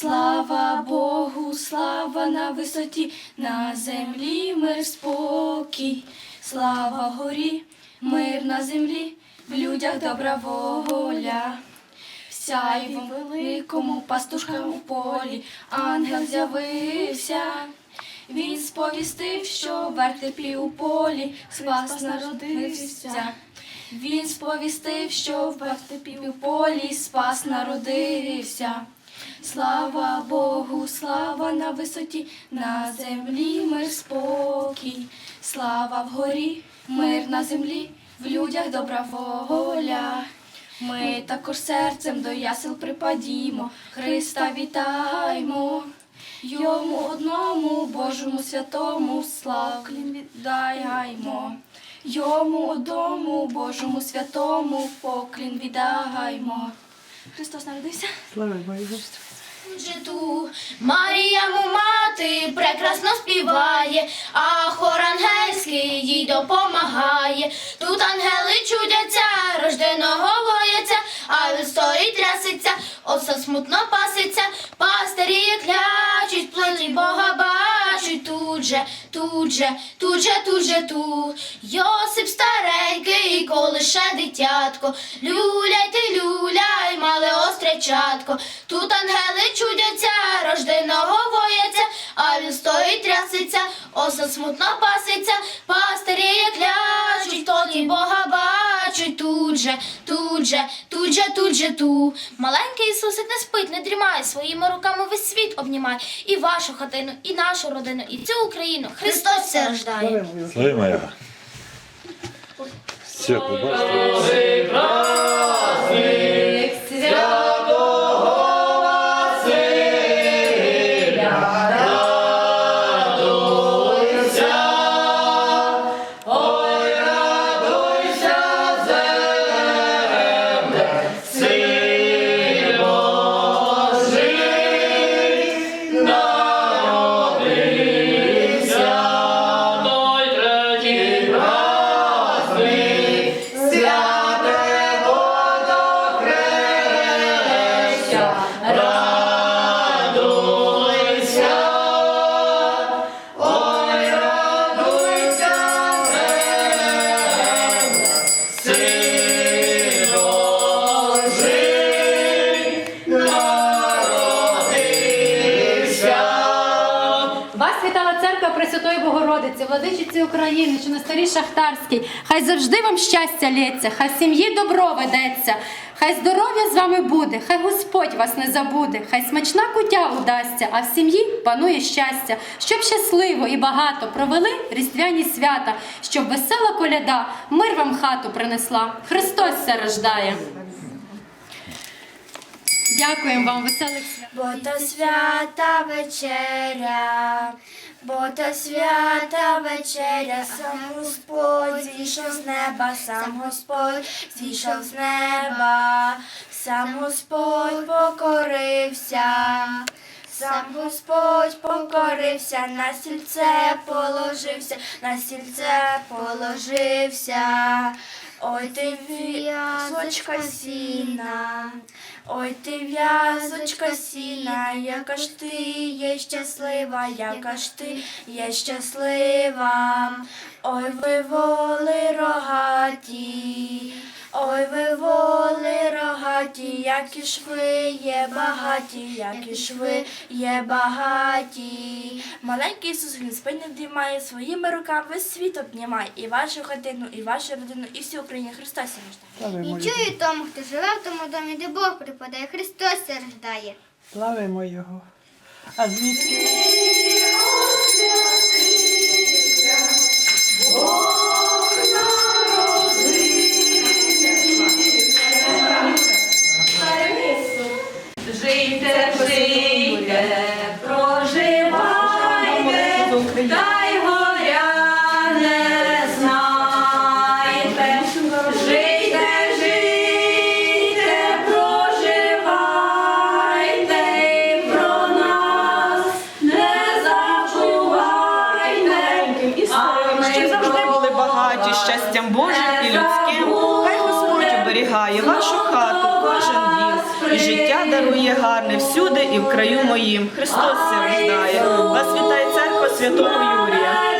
Слава Богу, слава на висоті, на землі мир спокій, слава горі, мир на землі, в людях добра воля. Сяйвом великому пастушкам у полі ангел з'явився. Він сповістив, що в вертеплі у полі спас народився. Він сповістив, що в вертепі у полі спас народився. Слава Богу, слава на висоті, на землі мир спокій, слава вгорі, мир на землі, в людях добра воля. Ми також серцем до ясел припадімо, Христа вітаймо. Йому одному Божому святому славу віддаймо. Йому одному Божому святому поклін віддаймо. Христос народився. Слава Богу. Житу Марія му мати прекрасно співає, а хор ангельський їй допомагає. Тут ангели чудяться, рожденого вояться, а він стоїть трясеться, оса смутно паситься, пастирі клячуть, плоті Бога бачуть тут же, тут же, тут же, тут же ту. Йосип старенький, колише дитятко, люляй ти люляй, мале. Тут ангели чудяться, рожденого вояться, а він стоїть трясеться, оса смутно паситься, пастирі як ляжуть, тоді Бога бачуть тут же, тут же, тут же, тут же ту. Маленький Ісусик не спить, не дрімає, своїми руками весь світ обнімає. І вашу хатину, і нашу родину, і цю Україну. Христос все рождає. Слава Богу. Все, побачите. Пресвятої Богородиці, владичиці України, що на старій Шахтарській. Хай завжди вам щастя лється, хай сім'ї добро ведеться, хай здоров'я з вами буде, хай Господь вас не забуде, хай смачна кутя удасться, а в сім'ї панує щастя, щоб щасливо і багато провели різдвяні свята, щоб весела коляда мир вам хату принесла. Христос все рождає. Дякуємо вам, веселих свят. Бо то свята вечеря, бо то свята вечеря, сам Господь зійшов з неба, сам Господь зійшов з неба, сам Господь покорився. Сам Господь покорився, на сільце положився, на сільце положився. Ой ти в'язочка сіна, ой ти в'язочка сіна, яка ж ти є щаслива, яка ж ти є щаслива. Ой ви воли рогаті, ой ви воли рогаті, які ж ви є багаті, які ж ви є багаті. Маленький Ісус Він спить не своїми руками весь світ обнімає, і вашу хатину, і вашу родину, і всю Україну Христос рождає. І чую тому, хто живе в тому домі, де Бог припадає, Христос рождає. Славимо Його. А звідки? Жийте, жийте, проживайте, та й горя не знайте. Жийте, жийте, проживайте, і про нас не забувайте. А ми Щоб завжди були багаті щастям Божим і людським. Оберігає вашу хату, кожен дім. і життя дарує гарне всюди і в краю моїм. Христос ся рождає. Вас вітає церква святого Юрія.